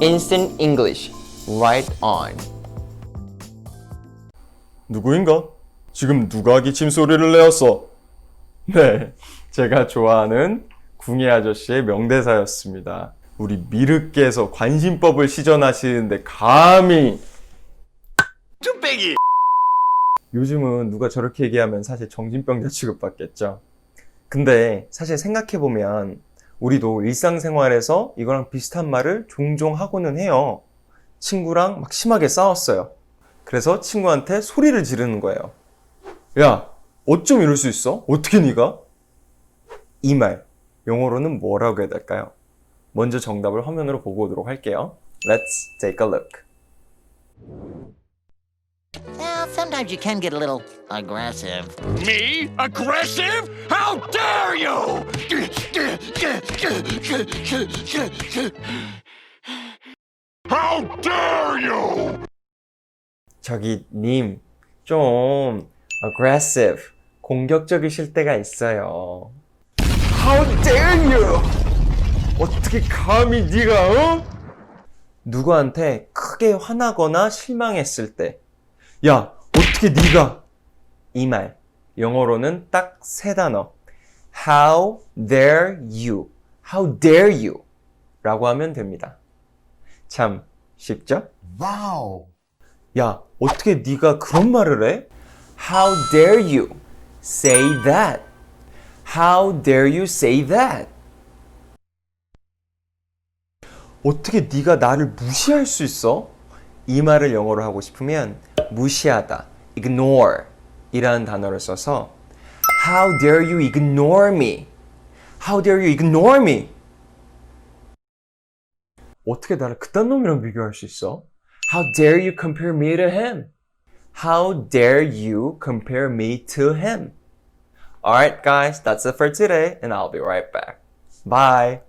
Instant English. Right on. 누구인가? 지금 누가 기침 소리를 내었어? 네, 제가 좋아하는 궁예 아저씨의 명대사였습니다. 우리 미르께서 관심법을 시전하시는데 감히 쭈빼기! 요즘은 누가 저렇게 얘기하면 사실 정신병자 취급받겠죠. 근데 사실 생각해보면 우리도 일상생활에서 이거랑 비슷한 말을 종종 하고는 해요. 친구랑 막 심하게 싸웠어요. 그래서 친구한테 소리를 지르는 거예요. 야, 어쩜 이럴 수 있어? 어떻게 네가? 이 말, 영어로는 뭐라고 해야 될까요? 먼저 정답을 화면으로 보고 오도록 할게요. Let's take a look. Sometimes you can get a little aggressive. Me? Aggressive? How dare you! How dare you! 저기 님, 좀 aggressive, 공격적이실 때가 있어요. How dare you! 어떻게 감히 네가 어? 누구한테 크게 화나거나 실망했을 때, 야 어떻게 네가 이 말 영어로는 딱 세 단어. How dare you? How dare you? 라고 하면 됩니다. 참 쉽죠? 야, 어떻게 네가 그런 말을 해? How dare you say that? How dare you say that? 어떻게 네가 나를 무시할 수 있어? 이 말을 영어로 하고 싶으면 무시하다, ignore 이라는 단어를 써서 How dare you ignore me? How dare you ignore me? 어떻게 나를 그딴 놈이랑 비교할 수 있어? How dare you compare me to him? How dare you compare me to him? Alright, guys, that's it for today, and I'll be right back. Bye.